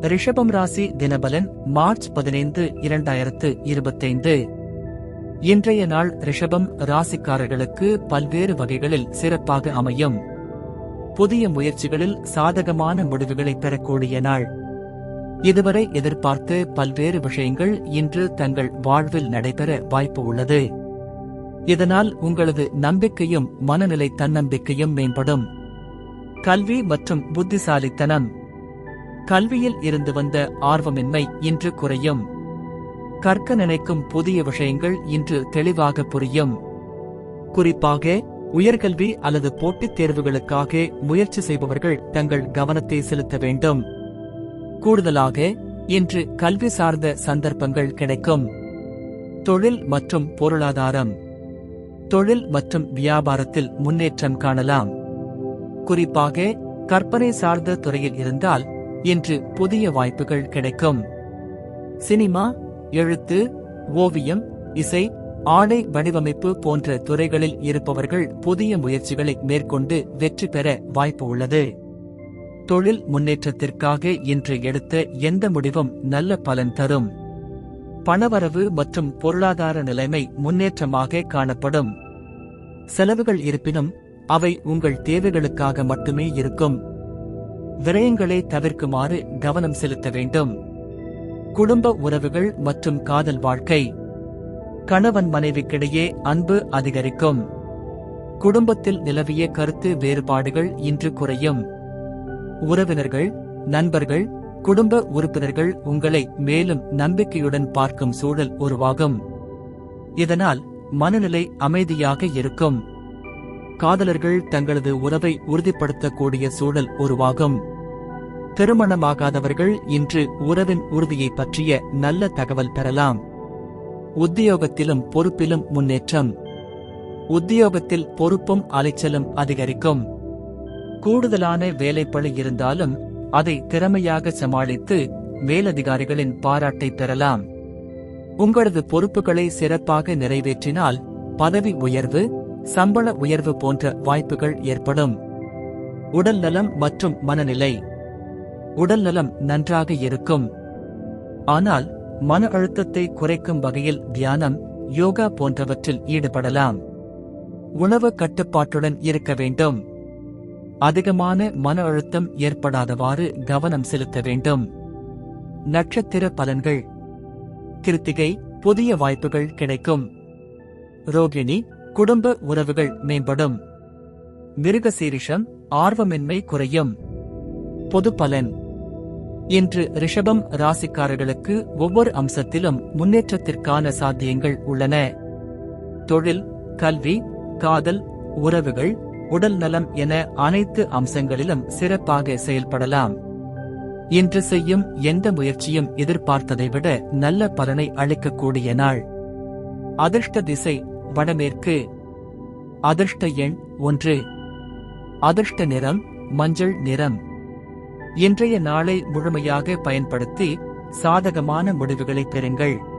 ரிஷபம் ராசி தினபலன் மார்ச் பதினைந்து இரண்டாயிரத்து இருபத்தைந்து. இன்றைய நாள் ரிஷபம் ராசிக்காரர்களுக்கு பல்வேறு வகைகளில் சிறப்பாக அமையும். புதிய முயற்சிகளில் சாதகமான முடிவுகளை பெறக்கூடிய நாள். இதுவரை எதிர்பார்த்து பல்வேறு விஷயங்கள் இன்று தங்கள் வாழ்வில் நடைபெற வாய்ப்பு உள்ளது. இதனால் உங்களது நம்பிக்கையும் மனநிலை தன்னம்பிக்கையும் மேம்படும். கல்வி மற்றும் புத்திசாலித்தனம் கல்வியில் இருந்து வந்த ஆர்வமின்மை இன்று குறையும். கற்க நினைக்கும் புதிய விஷயங்கள் இன்று தெளிவாக புரியும். குறிப்பாக உயர்கல்வி அல்லது போட்டித் தேர்வுகளுக்காக முயற்சி செய்பவர்கள் தங்கள் கவனத்தை செலுத்த வேண்டும். கூடுதலாக இன்று கல்வி சார்ந்த சந்தர்ப்பங்கள் கிடைக்கும். தொழில் மற்றும் பொருளாதாரம். தொழில் மற்றும் வியாபாரத்தில் முன்னேற்றம் காணலாம். குறிப்பாக கற்பனை சார்ந்த துறையில் இருந்தால் இன்று புதிய வாய்ப்புகள் கிடைக்கும். சினிமா எழுத்து ஓவியம் இசை ஆடை வடிவமைப்பு போன்ற துறைகளில் இருப்பவர்கள் புதிய முயற்சிகளை மேற்கொண்டு வெற்றி பெற வாய்ப்பு உள்ளது. தொழில் முன்னேற்றத்திற்காக இன்று எடுத்த எந்த முடிவும் நல்ல பலன் தரும்? பணவரவு மற்றும் பொருளாதார நிலைமை முன்னேற்றமாக காணப்படும். செலவுகள் இருப்பினும் அவை உங்கள் தேவைகளுக்காக மட்டுமே இருக்கும். விரயங்களை தவிர்க்குமாறு கவனம் செலுத்த வேண்டும். குடும்ப உறவுகள் மற்றும் காதல் வாழ்க்கை. கணவன் மனைவிக்கிடையே அன்பு அதிகரிக்கும். குடும்பத்தில் நிலவிய கருத்து வேறுபாடுகள் இன்று குறையும். உறவினர்கள் நண்பர்கள் குடும்ப உறுப்பினர்கள் உங்களை மேலும் நம்பிக்கையுடன் பார்க்கும் சூழல் உருவாகும். இதனால் மனநிலை அமைதியாக இருக்கும். காதலர்கள் தங்களது உறவை உறுதிப்படுத்தக்கூடிய சூழல் உருவாகும். திருமணமாகாதவர்கள் இன்று உறவின் உறுதியை பற்றிய நல்ல தகவல் பெறலாம். உத்தியோகத்திலும் பொறுப்பிலும் முன்னேற்றம். உத்தியோகத்தில் பொறுப்பும் அலைச்சலும் அதிகரிக்கும். கூடுதலான வேலைப்பழி இருந்தாலும் அதை திறமையாக சமாளித்து மேலதிகாரிகளின் பாராட்டை பெறலாம். உங்களது பொறுப்புகளை சிறப்பாக நிறைவேற்றினால் பதவி உயர்வு சம்பள உயர்வு போன்ற வாய்ப்புகள் ஏற்படும். உடல் நலம் மற்றும் மனநிலை. உடல் நலம் நன்றாக இருக்கும். ஆனால் மன அழுத்தத்தை குறைக்கும் வகையில் தியானம் யோகா போன்றவற்றில் ஈடுபடலாம். உணவு கட்டுப்பாட்டுடன் இருக்க வேண்டும். அதிகமான மன அழுத்தம் ஏற்படாதவாறு கவனம் செலுத்த வேண்டும். நட்சத்திர பலன்கள். கிருத்திகை புதிய வாய்ப்புகள் கிடைக்கும். ரோகிணி குடும்ப உறவுகள் மேம்படும். மிருகசீரிஷம் ஆர்வமின்மை குறையும். பொது பலன். இன்று ரிஷபம் ராசிக்காரர்களுக்கு ஒவ்வொரு அம்சத்திலும் முன்னேற்றத்திற்கான சாத்தியங்கள் உள்ளன. தொழில் கல்வி காதல் உறவுகள் உடல் நலம் என அனைத்து அம்சங்களிலும் சிறப்பாக செயல்படலாம். இன்று செய்யும் எந்த முயற்சியும் எதிர்பார்த்ததை விட நல்ல பலனை அளிக்கக்கூடிய நாள். அதிர்ஷ்ட திசை வடமேற்கு. அதிர்ஷ்ட எண் ஒன்று. அதிர்ஷ்ட நிறம் மஞ்சள் நிறம். இன்றைய நாளை முழுமையாக பயன்படுத்தி சாதகமான முடிவுகளை பெறுங்கள்.